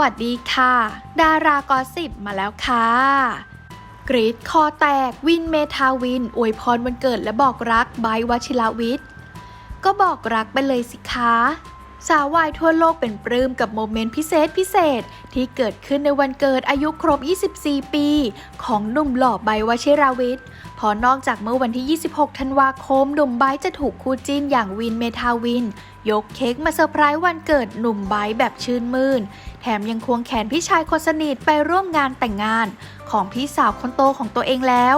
วัสดีค่ะ ดารากอสิบมาแล้วค่ะกรีดคอแตกวินเมทาวิน อวยพรวันเกิดและบอกรักไบร์ทวชิรวิทย์ ก็บอกรักไปเลยสิคะ สาววายทั่วโลกเป็นปลื้มกับโมเมนต์พิเศษพิเศษ ที่เกิดขึ้นในวันเกิดอายุครบ 24 ปี ของหนุ่มหล่อไบวชิรวิทย์พอนอกจากเมื่อวันที่ 26 ธันวาคม หนุ่มไบจะถูกคู่จิ้นอย่างวินเมทาวิน ยกเค้กมาเซอร์ไพรส์วันเกิดหนุ่มไบแบบชื่นมื่น แถมยังควงแขนพี่ชายคนสนิทไปร่วมงานแต่งงาน ของพี่สาวคนโตของตัวเองแล้ว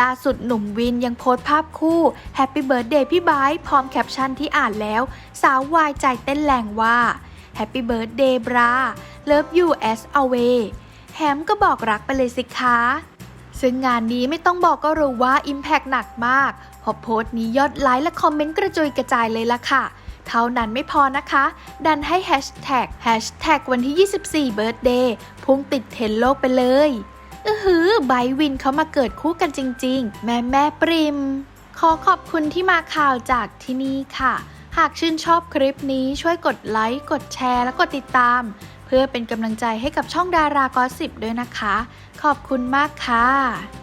ล่าสุดหนุ่มวินยังโพสต์ภาพคู่แฮปปี้เบิร์ดเดย์พี่ไบร์พร้อมแคปชั่นที่อ่านแล้ว สาววายใจเต้นแรงว่าแฮปปี้เบิร์ดเดย์บราเลิฟยู as always แฮมก็บอกรักไปเลยสิคะซึ่งงานนี้ไม่ต้องบอกก็รู้ว่า Impact หนักมากเพอโพสต์นี้ยอดไลค์และคอมเมนต์กระจุยกระจายเลยล่ะค่ะ เท่านั้นไม่พอนะคะ ดันให้แฮชแท็กแฮชแท็กวันที่ 24เบิร์ d เดย์พุ่งติดเทรนด์โลกไปเลย อือหือไบวินเขามาเกิดคู่กันจริง ๆ แม่แม่ปริม ขอขอบคุณที่มาข่าวจากที่นี่ค่ะ หากชื่นชอบคลิปนี้ช่วยกดไลค์ กดแชร์ และกดติดตาม เพื่อเป็นกำลังใจให้กับช่องดารากอสิบด้วยนะคะ ขอบคุณมากค่ะ